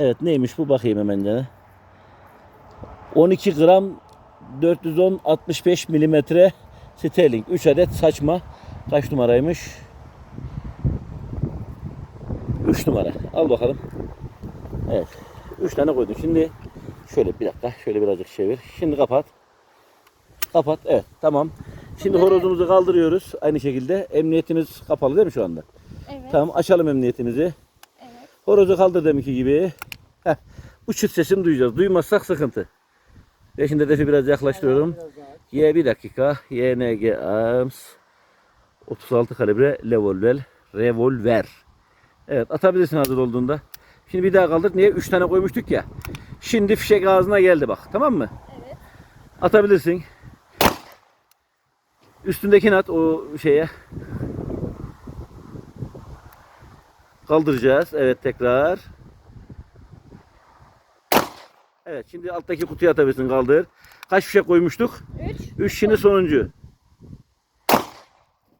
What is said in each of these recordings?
Evet neymiş bu bakayım hemen canım. 12 gram 410 65 milimetre sterling. 3 adet saçma. Kaç numaraymış? 3 numara. Al bakalım. Evet. 3 tane koydum. Şimdi şöyle bir dakika. Şöyle birazcık çevir. Şimdi kapat. Kapat. Evet. Tamam. Şimdi horozumuzu kaldırıyoruz. Aynı şekilde. Emniyetimiz kapalı değil mi şu anda? Evet. Tamam. Açalım emniyetimizi. Evet. Horozu kaldır deminki gibi. Heh. Bu çıt sesini duyacağız. Duymazsak sıkıntı. Ve şimdi hedefi biraz yaklaştırıyorum. Y bir dakika. YNG Arms 36 kalibre revolver. Revolver. Evet atabilirsin hazır olduğunda. Şimdi bir daha kaldır. Niye? 3 tane koymuştuk ya. Şimdi fişek ağzına geldi bak. Tamam mı? Evet. Atabilirsin. Üstündekini at o şeye. Kaldıracağız. Evet tekrar. Evet şimdi alttaki kutuya atabilirsin kaldır. Kaç fişek koymuştuk? 3. 3 şimdi sonuncu.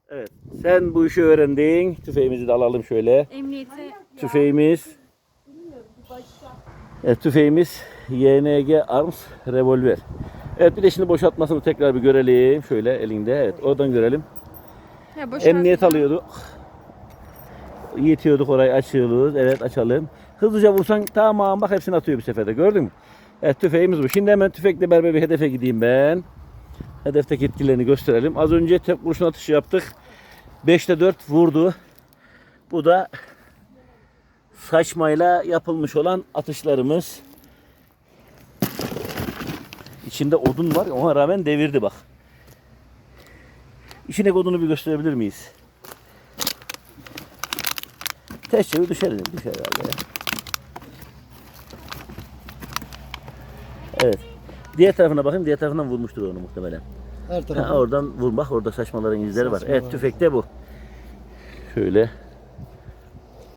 Evet. Sen bu işi öğrendin. Tüfeğimizi de alalım şöyle. Emniyete Tüfeğimiz Evet tüfeğimiz YNG Arms revolver. Evet bir de şimdi boşaltmasını tekrar bir görelim. Şöyle elinde. Evet oradan görelim. ya boş Emniyet alıyorduk. Yetiyorduk orayı açıyoruz. Evet açalım. Hızlıca vursan tamam bak hepsini atıyor bir seferde. Gördün mü? Evet tüfeğimiz bu. Şimdi hemen tüfekle beraber bir hedefe gideyim ben. Hedefteki etkilerini gösterelim. Az önce tek kurşun atışı yaptık. 5'te 4 vurdu. Bu da saçmayla yapılmış olan atışlarımız. İçinde odun var. Ona rağmen devirdi bak. İçine odunu bir gösterebilir miyiz? Ters çevir düşer, düşer herhalde ya. Evet. Diğer tarafına bakayım. Diğer tarafından vurmuştur onu muhtemelen. Her Ha, tarafa. oradan vurmak. Orada saçmaların izleri var. Evet Saçmalar. tüfekte bu. Şöyle